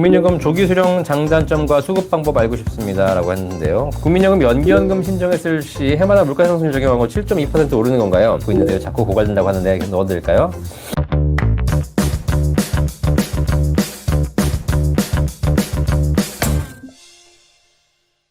국민연금 조기 수령 장단점과 수급 방법 알고 싶습니다라고 했는데요. 국민연금 연기연금 신청했을 시 해마다 물가 상승률 적용하고 7.2% 오르는 건가요? 보고 있는데요. 자꾸 고갈된다고 하는데 넣어드릴까요?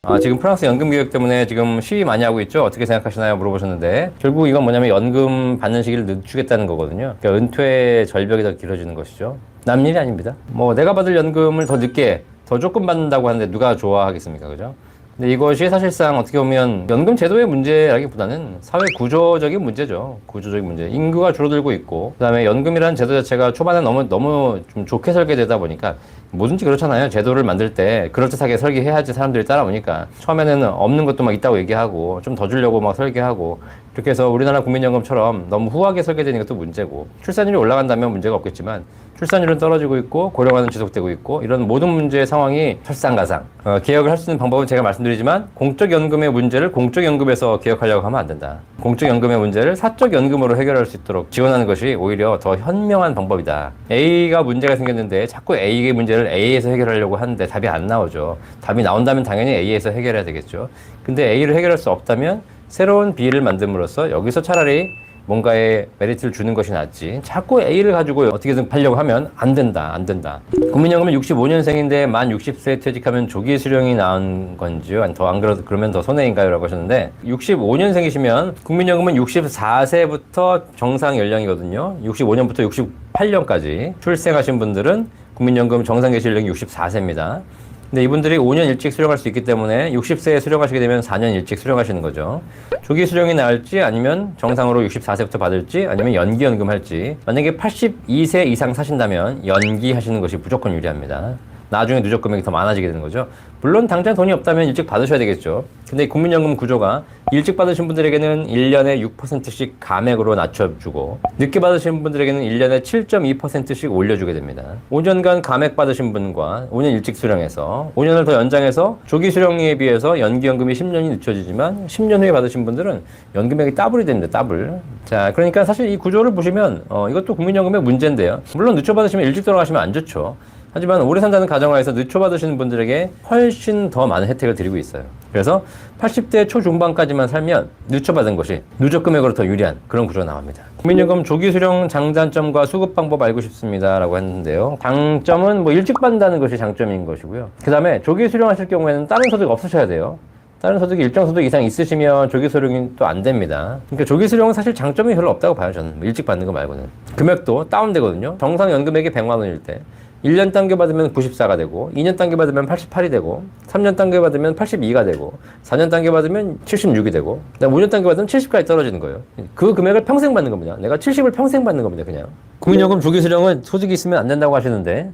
아, 지금 프랑스 연금 개혁 때문에 지금 시위 많이 하고 있죠? 어떻게 생각하시나요? 물어보셨는데 결국 이건 뭐냐면 연금 받는 시기를 늦추겠다는 거거든요. 그러니까 은퇴 절벽이 더 길어지는 것이죠. 남 일이 아닙니다. 뭐 내가 받을 연금을 더 늦게 더 조금 받는다고 하는데 누가 좋아하겠습니까? 그죠? 근데 이것이 사실상 어떻게 보면 연금 제도의 문제라기보다는 사회 구조적인 문제죠. 구조적인 문제. 인구가 줄어들고 있고, 그 다음에 연금이라는 제도 자체가 초반에 너무, 너무 좀 좋게 설계되다 보니까 뭐든지 그렇잖아요. 제도를 만들 때 그럴듯하게 설계해야지 사람들이 따라오니까 처음에는 없는 것도 막 있다고 얘기하고 좀 더 주려고 막 설계하고 이렇게 해서 우리나라 국민연금처럼 너무 후하게 설계되는 것도 문제고 출산율이 올라간다면 문제가 없겠지만 출산율은 떨어지고 있고 고령화는 지속되고 있고 이런 모든 문제의 상황이 설상가상 어, 개혁을 할 수 있는 방법은 제가 말씀드리지만 공적연금의 문제를 공적연금에서 개혁하려고 하면 안 된다. 공적연금의 문제를 사적연금으로 해결할 수 있도록 지원하는 것이 오히려 더 현명한 방법이다. A가 문제가 생겼는데 자꾸 A의 문제를 A에서 해결하려고 하는데 답이 안 나오죠. 답이 나온다면 당연히 A에서 해결해야 되겠죠. 근데 A를 해결할 수 없다면 새로운 B를 만듦으로써 여기서 차라리 뭔가의 메리트를 주는 것이 낫지. 자꾸 A를 가지고 어떻게든 팔려고 하면 안 된다, 안 된다. 국민연금은 65년생인데 만 60세에 퇴직하면 조기 수령이 나온 건지요? 더 안 그러도 그러면 더 손해인가요? 라고 하셨는데 65년생이시면 국민연금은 64세부터 정상 연령이거든요. 65년부터 68년까지 출생하신 분들은 국민연금 정상 개시 연령이 64세입니다. 근데 이분들이 5년 일찍 수령할 수 있기 때문에 60세에 수령하시게 되면 4년 일찍 수령하시는 거죠. 조기 수령이 나을지 아니면 정상으로 64세부터 받을지 아니면 연기연금 할지 만약에 82세 이상 사신다면 연기하시는 것이 무조건 유리합니다. 나중에 누적 금액이 더 많아지게 되는 거죠. 물론 당장 돈이 없다면 일찍 받으셔야 되겠죠. 근데 이 국민연금 구조가 일찍 받으신 분들에게는 1년에 6%씩 감액으로 낮춰주고 늦게 받으신 분들에게는 1년에 7.2%씩 올려주게 됩니다. 5년간 감액 받으신 분과 5년 일찍 수령해서 5년을 더 연장해서 조기 수령에 비해서 연기연금이 10년이 늦춰지지만 10년 후에 받으신 분들은 연금액이 더블이 됩니다. 더블. 자, 그러니까 사실 이 구조를 보시면 어, 이것도 국민연금의 문제인데요. 물론 늦춰 받으시면 일찍 돌아가시면 안 좋죠. 하지만 오래 산다는 가정하에서 늦춰 받으시는 분들에게 훨씬 더 많은 혜택을 드리고 있어요. 그래서 80대 초중반까지만 살면 늦춰 받은 것이 누적 금액으로 더 유리한 그런 구조가 나옵니다. 국민연금 조기 수령 장단점과 수급 방법 알고 싶습니다라고 했는데요. 장점은 뭐 일찍 받는다는 것이 장점인 것이고요. 그 다음에 조기 수령하실 경우에는 다른 소득 없으셔야 돼요. 다른 소득이 일정 소득 이상 있으시면 조기 수령이 또 안 됩니다. 그러니까 조기 수령은 사실 장점이 별로 없다고 봐요, 저는. 뭐 일찍 받는 거 말고는. 금액도 다운되거든요. 정상 연금액이 100만 원일 때. 1년 당겨 받으면 94가 되고, 2년 당겨 받으면 88이 되고, 3년 당겨 받으면 82가 되고, 4년 당겨 받으면 76이 되고, 그다음 5년 당겨 받으면 70까지 떨어지는 거예요. 그 금액을 평생 받는 겁니다. 내가 70을 평생 받는 겁니다, 그냥. 국민연금 조기 수령은 소득이 있으면 안 된다고 하시는데,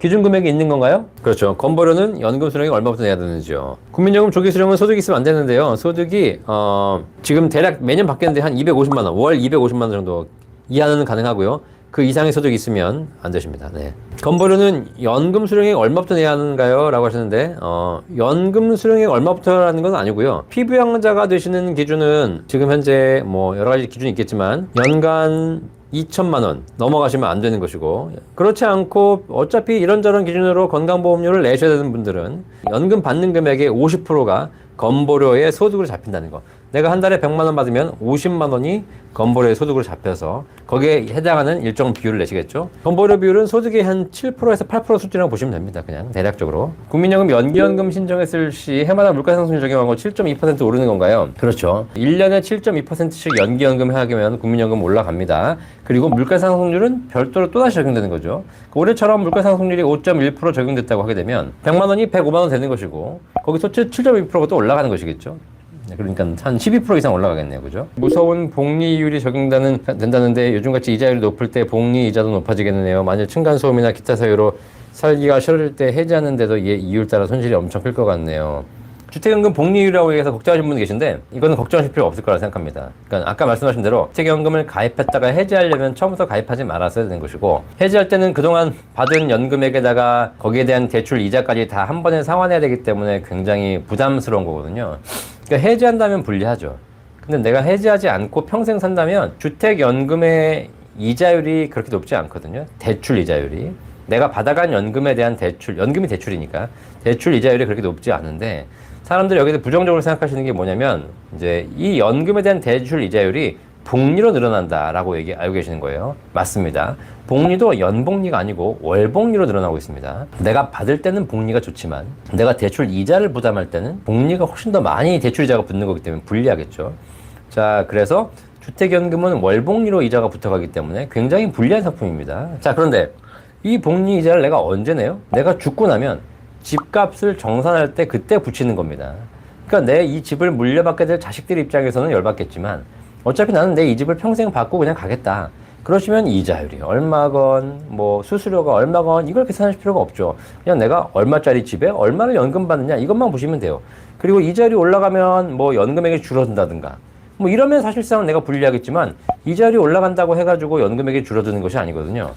기준 금액이 있는 건가요? 그렇죠. 건보료는 연금 수령이 얼마부터 내야 되는지요. 국민연금 조기 수령은 소득이 있으면 안 되는데요. 소득이 어, 지금 대략 매년 바뀌는데 한 250만 원, 월 250만 원 정도 이하는 가능하고요. 그 이상의 소득이 있으면 안 되십니다. 네. 건보료는 연금 수령액 얼마부터 내야 하는가요? 라고 하시는데, 어, 연금 수령액 얼마부터라는 건 아니고요. 피부양자가 되시는 기준은 지금 현재 뭐 여러 가지 기준이 있겠지만, 연간 2천만 원 넘어가시면 안 되는 것이고 그렇지 않고 어차피 이런저런 기준으로 건강보험료를 내셔야 되는 분들은 연금 받는 금액의 50%가 건보료의 소득으로 잡힌다는 거. 내가 한 달에 100만 원 받으면 50만 원이 건보료의 소득으로 잡혀서 거기에 해당하는 일정 비율을 내시겠죠. 건보료 비율은 소득의 한 7%에서 8% 수준이라고 보시면 됩니다. 그냥 대략적으로. 국민연금 연기연금 신청했을 시 해마다 물가상승률 적용하고 7.2% 오르는 건가요? 그렇죠. 1년에 7.2%씩 연기연금 하면 국민연금 올라갑니다. 그리고 물가상승률은 별도로 또다시 적용되는 거죠. 올해처럼 물가상승률이 5.1% 적용됐다고 하게 되면 100만 원이 105만 원 되는 것이고 거기서 7.2%가 또 올라가는 것이겠죠. 네, 그러니까 한 12% 이상 올라가겠네요. 그죠? 무서운 복리율이 적용되는, 된다는데 요즘같이 이자율이 높을 때 복리 이자도 높아지겠네요. 만약 층간소음이나 기타 사유로 살기가 싫어질 때 해지하는데도 이 이율 따라 손실이 엄청 클 것 같네요. 주택연금 복리율이라고 해서 걱정하시는 분 계신데 이거는 걱정하실 필요 없을 거라 생각합니다. 그러니까 아까 말씀하신 대로 주택연금을 가입했다가 해지하려면 처음부터 가입하지 말았어야 되는 것이고 해지할 때는 그동안 받은 연금액에다가 거기에 대한 대출 이자까지 다 한 번에 상환해야 되기 때문에 굉장히 부담스러운 거거든요. 그러니까 해지한다면 불리하죠. 근데 내가 해지하지 않고 평생 산다면 주택연금의 이자율이 그렇게 높지 않거든요. 대출 이자율이. 내가 받아간 연금에 대한 대출, 연금이 대출이니까 대출 이자율이 그렇게 높지 않은데 사람들이 여기서 부정적으로 생각하시는 게 뭐냐면 이제 이 연금에 대한 대출 이자율이 복리로 늘어난다라고 얘기 알고 계시는 거예요. 맞습니다. 복리도 연복리가 아니고 월복리로 늘어나고 있습니다. 내가 받을 때는 복리가 좋지만 내가 대출 이자를 부담할 때는 복리가 훨씬 더 많이 대출 이자가 붙는 거기 때문에 불리하겠죠. 자, 그래서 주택연금은 월복리로 이자가 붙어가기 때문에 굉장히 불리한 상품입니다. 자, 그런데 이 복리 이자를 내가 언제 내요? 내가 죽고 나면 집값을 정산할 때 그때 붙이는 겁니다. 그러니까 내 이 집을 물려받게 될 자식들 입장에서는 열받겠지만 어차피 나는 내 이 집을 평생 받고 그냥 가겠다. 그러시면 이자율이 얼마건 뭐 수수료가 얼마건 이걸 계산하실 필요가 없죠. 그냥 내가 얼마짜리 집에 얼마를 연금 받느냐 이것만 보시면 돼요. 그리고 이자율이 올라가면 뭐 연금액이 줄어든다든가 뭐 이러면 사실상 내가 불리하겠지만 이자율이 올라간다고 해가지고 연금액이 줄어드는 것이 아니거든요.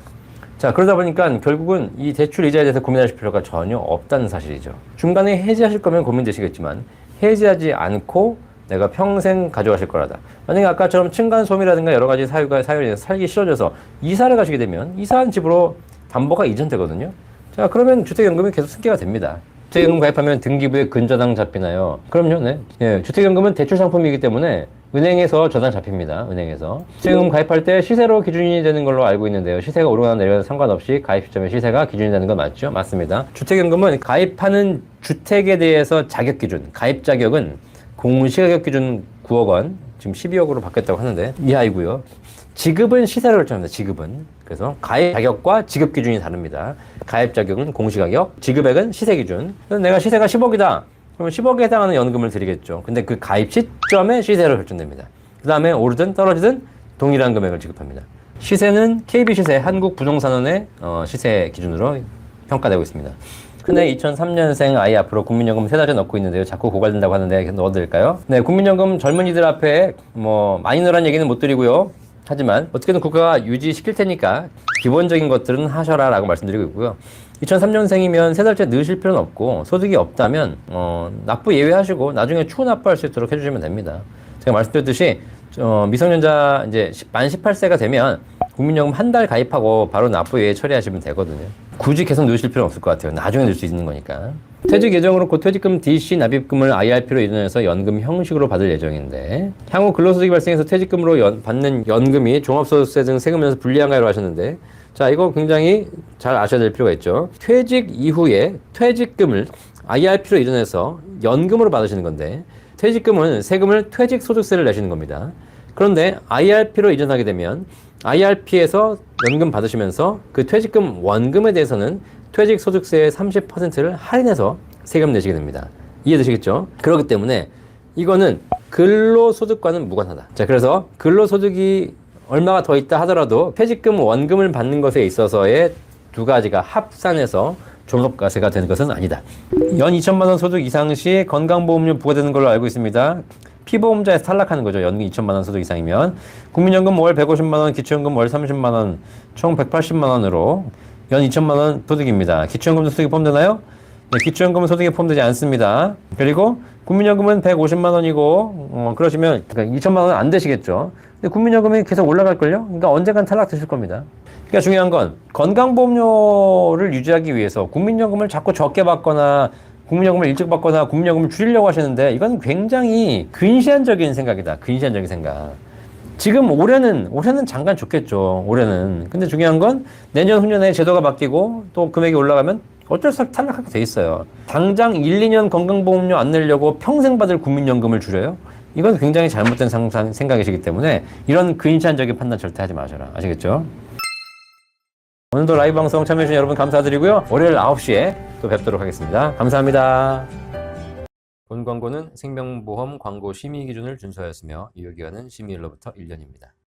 자, 그러다 보니까 결국은 이 대출 이자에 대해서 고민하실 필요가 전혀 없다는 사실이죠. 중간에 해지하실 거면 고민되시겠지만 해지하지 않고 내가 평생 가져가실 거라다. 만약에 아까처럼 층간소음이라든가 여러 가지 사유가 사유에 살기 싫어져서 이사를 가시게 되면 이사한 집으로 담보가 이전되거든요. 자, 그러면 주택연금이 계속 승계가 됩니다. 주택연금 가입하면 등기부에 근저당 잡히나요? 그럼요, 네. 예, 주택연금은 대출 상품이기 때문에 은행에서 저당 잡힙니다. 은행에서. 주택연금 가입할 때 시세로 기준이 되는 걸로 알고 있는데요. 시세가 오르거나 내리거나 상관없이 가입 시점에 시세가 기준이 되는 건 맞죠? 맞습니다. 주택연금은 가입하는 주택에 대해서 자격 기준, 가입 자격은 공시가격 기준 9억 원, 지금 12억으로 바뀌었다고 하는데 이하이고요. 지급은 시세로 결정합니다. 지급은. 그래서 가입 자격과 지급 기준이 다릅니다. 가입 자격은 공시가격, 지급액은 시세 기준. 그래서 내가 시세가 10억이다. 그러면 10억에 해당하는 연금을 드리겠죠. 근데 그 가입 시점에 시세로 결정됩니다. 그 다음에 오르든 떨어지든 동일한 금액을 지급합니다. 시세는 KB 시세, 한국 부동산원의 어, 시세 기준으로 평가되고 있습니다. 근데 2003년생 아이 앞으로 국민연금 세 달째 넣고 있는데요. 자꾸 고갈된다고 하는데 넣어드릴까요? 네, 국민연금 젊은이들 앞에 뭐 많이 넣으란 얘기는 못 드리고요. 하지만 어떻게든 국가가 유지시킬 테니까 기본적인 것들은 하셔라 라고 말씀드리고 있고요. 2003년생이면 세 달째 넣으실 필요는 없고 소득이 없다면 어, 납부 예외하시고 나중에 추후 납부할 수 있도록 해주시면 됩니다. 제가 말씀드렸듯이 어, 미성년자 이제 만 18세가 되면 국민연금 한 달 가입하고 바로 납부 예외 처리하시면 되거든요. 굳이 계속 넣으실 필요는 없을 것 같아요. 나중에 넣을 수 있는 거니까. 퇴직 예정으로 곧 퇴직금 DC 납입금을 IRP로 이전해서 연금 형식으로 받을 예정인데 향후 근로소득이 발생해서 퇴직금으로 연- 받는 연금이 종합소득세 등 세금에서 불리한가요? 하셨는데 자 이거 굉장히 잘 아셔야 될 필요가 있죠. 퇴직 이후에 퇴직금을 IRP로 이전해서 연금으로 받으시는 건데 퇴직금은 세금을 퇴직소득세를 내시는 겁니다. 그런데 IRP로 이전하게 되면 IRP에서 연금 받으시면서 그 퇴직금 원금에 대해서는 퇴직 소득세의 30%를 할인해서 세금 내시게 됩니다. 이해되시겠죠? 그렇기 때문에 이거는 근로소득과는 무관하다. 자, 그래서 근로소득이 얼마가 더 있다 하더라도 퇴직금 원금을 받는 것에 있어서의 두 가지가 합산해서 종합과세가 되는 것은 아니다. 연 2천만 원 소득 이상 시 건강보험료 부과되는 걸로 알고 있습니다. 피보험자에서 탈락하는 거죠. 연금 2천만 원 소득 이상이면 국민연금 월 150만 원, 기초연금 월 30만 원, 총 180만 원으로 연 2천만 원 소득입니다. 기초연금도 소득에 포함되나요? 네, 기초연금은 소득에 포함되지 않습니다. 그리고 국민연금은 150만 원이고 어, 그러시면 그러니까 2천만 원은 안 되시겠죠. 근데 국민연금이 계속 올라갈걸요? 그러니까 언젠간 탈락되실 겁니다. 그러니까 중요한 건 건강보험료를 유지하기 위해서 국민연금을 자꾸 적게 받거나 국민연금을 일찍 받거나 국민연금을 줄이려고 하시는데 이건 굉장히 근시안적인 생각이다. 근시안적인 생각. 지금 올해는 올해는 잠깐 좋겠죠. 올해는. 근데 중요한 건 내년 후년에 제도가 바뀌고 또 금액이 올라가면 어쩔 수 없이 탈락하게 돼 있어요. 당장 1, 2년 건강보험료 안 내려고 평생 받을 국민연금을 줄여요? 이건 굉장히 잘못된 상상, 생각이시기 때문에 이런 근시안적인 판단 절대 하지 마셔라. 아시겠죠? 오늘도 라이브 방송 참여해주신 여러분 감사드리고요. 월요일 9시에 또 뵙도록 하겠습니다. 감사합니다. 본 광고는 생명보험 광고 심의 기준을 준수하였으며 유효기간은 심의일로부터 1년입니다.